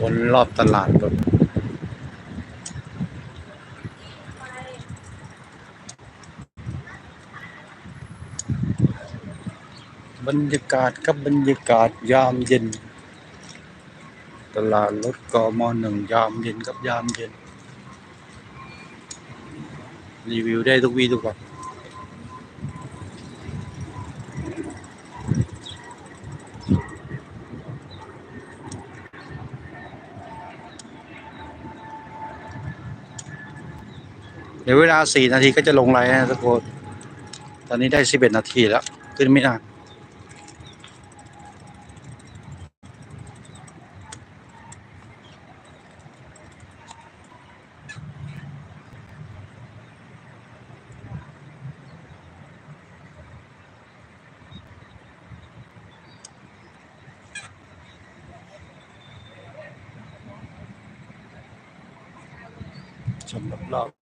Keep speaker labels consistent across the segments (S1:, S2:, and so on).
S1: วนรอบตลาดรถบรรยากาศกับบรรยากาศยามเย็น ตลาดรถกมหนึ่งยามเย็นกับยามเย็น รีวิวได้ทุกวีทุกวัน เดี๋ยวเวลาสี่นาทีก็จะลงไลน์นะทุกคนตอนนี้ได้สิบเอ็ดนาทีแล้ว ขึ้นไม่นานชมรอบๆ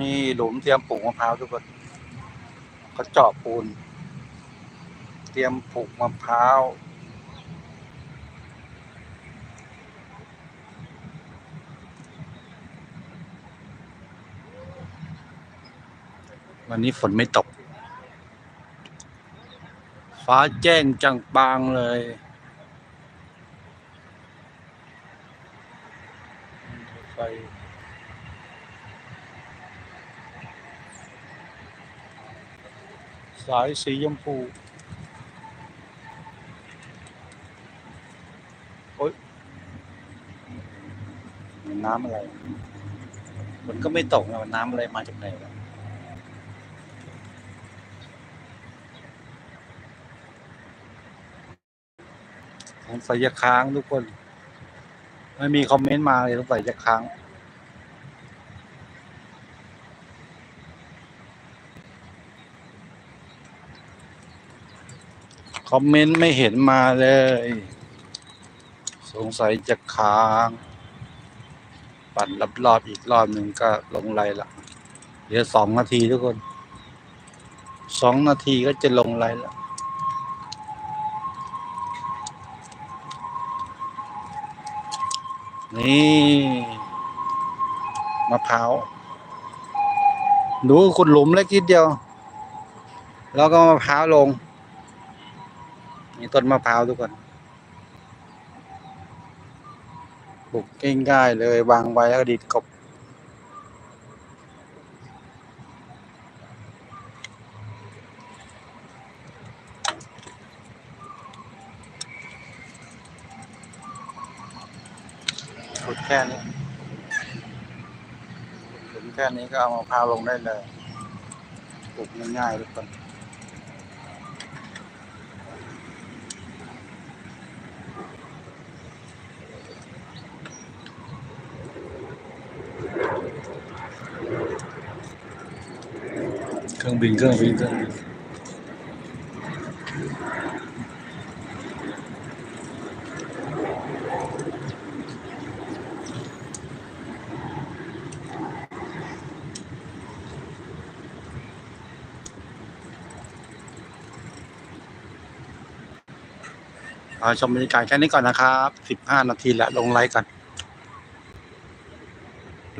S1: นี่หลุมเตรียมปลูกมะพร้าวทุกคนเขาเจาะปูน เตรียมปลูกมะพร้าววันนี้ฝนไม่ตก ฟ้าแจ้งจังปางเลย ไฟ สายสีชมพู โอ๊ยมันน้ำอะไร มันก็ไม่ตกนะมันน้ำอะไรมาจากไหนวะสงสัยจะค้างทุกคน ไม่มีคอมเมนต์มาเลยสงสัยจะค้าง คอมเมนต์ไม่เห็นมาเลย สงสัยจะค้าง ปั่นรอบๆอีกรอบหนึ่งก็ลงไลน์ละเดี๋ยวสองนาทีทุกคนสองนาทีก็จะลงไลน์ละนี่มะพร้าวดูขุดหลุมเล็กนิดเดียว แล้วก็มะพร้าวลงีต้นมะพร้าวทุกคนปลูกง่ายๆเลยวางไว้แล้วก็ดีดกบขุดแค่นี้ขุดแค่นี้ก็เอามะพร้าวลงได้เลยปลูกง่ายๆทุกคน เครื่องบินเครื่องบินเครื่องบินาชมบรรยากาศแค่นี้ก่อนนะครับ สิบห้านาทีแล้วลงไลฟ์กัน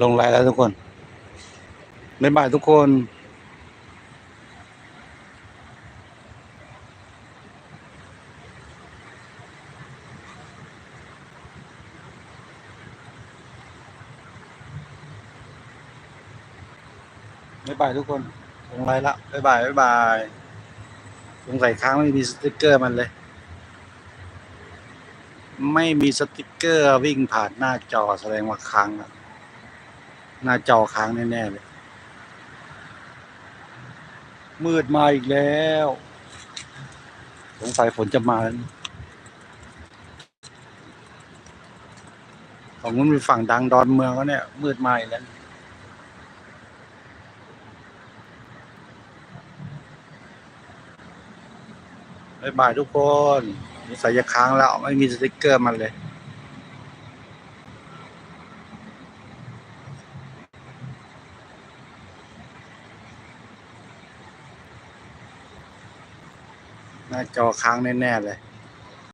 S1: ลงไลฟ์แล้วทุกคนบ๊ายบายทุกคน บ๊ายบายทุกคนลงไลน์ละบ๊ายบายบ๊ายบายสงสัยค้างไม่มีสติกเกอร์มันเลย ไม่มีสติกเกอร์วิ่งผ่านหน้าจอแสดงว่าค้างหน้าจอค้างแน่ๆเลย มืดมาอีกแล้ว สงสัยฝนจะมาแล้วของนู้นมีฝั่งดังดอนเมืองแล้วเนี่ย มืดมาอีกแล้ว บายบายทุกคนสายจะค้างแล้ว ไม่มีสติกเกอร์มันเลยหน้าจอค้างแน่ ๆ เลย